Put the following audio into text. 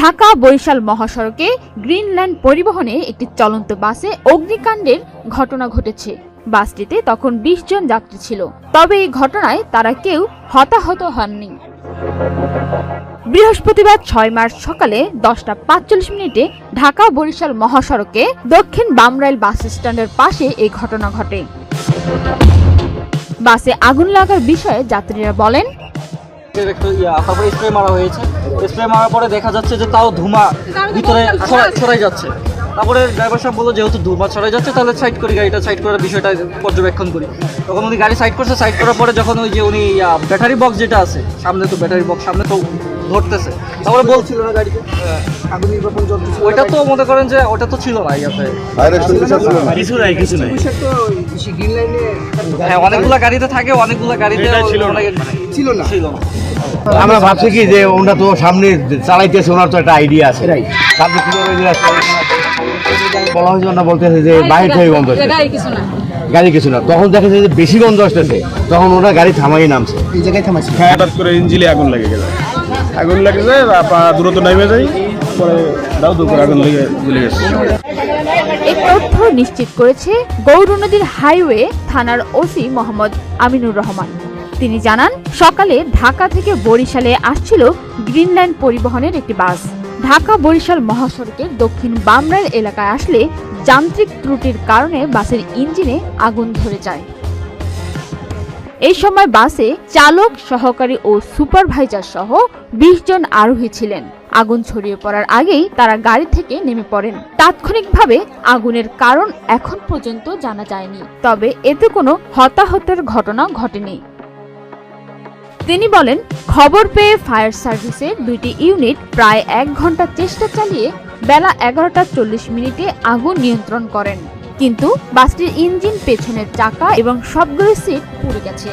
ঢাকা বরিশাল মহাসড়কে গ্রিনল্যান্ড পরিবহনে একটি চলন্ত বাসে অগ্নিকাণ্ডের ঘটনা ঘটেছে। বাসটিতে তখন বিশ জন যাত্রী ছিল। তবে এই ঘটনায় তারা কেউ হতাহত হননি। বৃহস্পতিবার ছয় মার্চ সকালে দশটা পাঁচচল্লিশ মিনিটে ঢাকা বরিশাল মহাসড়কে দক্ষিণ বামরাইল বাস স্ট্যান্ডের পাশে এই ঘটনা ঘটে। বাসে আগুন লাগার বিষয়ে যাত্রীরা বলেন তারপরে স্প্রে মারা হয়েছে। স্প্রে মারার পরে দেখা যাচ্ছে যে তাও ধুমা ভিতরে ছড়াই যাচ্ছে। তারপরে ড্রাইভার সাহেব বলল যেহেতু ধুমা ছড়াই যাচ্ছে তাহলে সাইড করি গাড়িটা সাইড করার বিষয়টা পর্যবেক্ষণ করি। তখন উনি গাড়ি সাইড করছে সাইড করার পরে যখন ওই যে উনি ব্যাটারি বক্স যেটা আছে সামনে তো ব্যাটারি বক্স সামনে তো ধরতেছে। তারপরে বলছিল না গাড়িতে। আগুন নির্বাপন চলতেছে ওইটা তো মনে করেন যে ওটা তো ছিল না ইয়াতে কিছু নাই কিছু নাই। হ্যাঁ অনেকগুলা গাড়িতে থাকে অনেকগুলা গাড়িতে ছিল না। ছিল না। আমরা ভাবছি কি যে ওনারা তো সামনে চালাইতেছে ওনার তো একটা আইডিয়া আছে। সামনে বলা হয়েছে ওনারা বলতেছে যে বাইরে থেকে গন্ধ আসছে গাড়ি কিছু না। তখন দেখা যায় যে বেশি গন্ধ আসতেছে তখন ওরা গাড়ি থামাই নামছে। হঠাৎ করে ইঞ্জিলে আগুন লেগে গেল। আগুন লেগে যায় দ্রুত নেমে যাই পরে দাও দু করে আগুন লেগে জ্বলে গেছে। এই তথ্য নিশ্চিত করেছে গৌরনদীর হাইওয়ে থানার ওসি মোহাম্মদ আমিনুর রহমান। তিনি জানান, সকালে ঢাকা থেকে বরিশালে আসছিল গ্রিনল্যান্ড পরিবহনের একটি বাস। ঢাকা বরিশাল মহাসড়কের দক্ষিণ বামরাইল এলাকায় আসলে যান্ত্রিক ত্রুটির কারণে বাসের ইঞ্জিনে আগুন ধরে যায়। এই সময় বাসে চালক, সহকারী ও সুপারভাইজার সহ বিশ জন আরোহী ছিলেন। আগুন ছড়িয়ে পড়ার আগেই তারা গাড়ি থেকে নেমে পড়েন। তাৎক্ষণিকভাবে আগুনের কারণ এখন পর্যন্ত জানা যায়নি, তবে এতে কোনো হতাহতের ঘটনা ঘটেনি। তিনি বলেন, খবর পেয়ে ফায়ার সার্ভিসের দুইটি ইউনিট প্রায় এক ঘণ্টা চেষ্টা চালিয়ে বেলা এগারোটা চল্লিশ মিনিটে আগুন নিয়ন্ত্রণ করেন। কিন্তু বাসটির ইঞ্জিন পেছনের চাকা এবং সবগুলো সিট পুড়ে গেছে।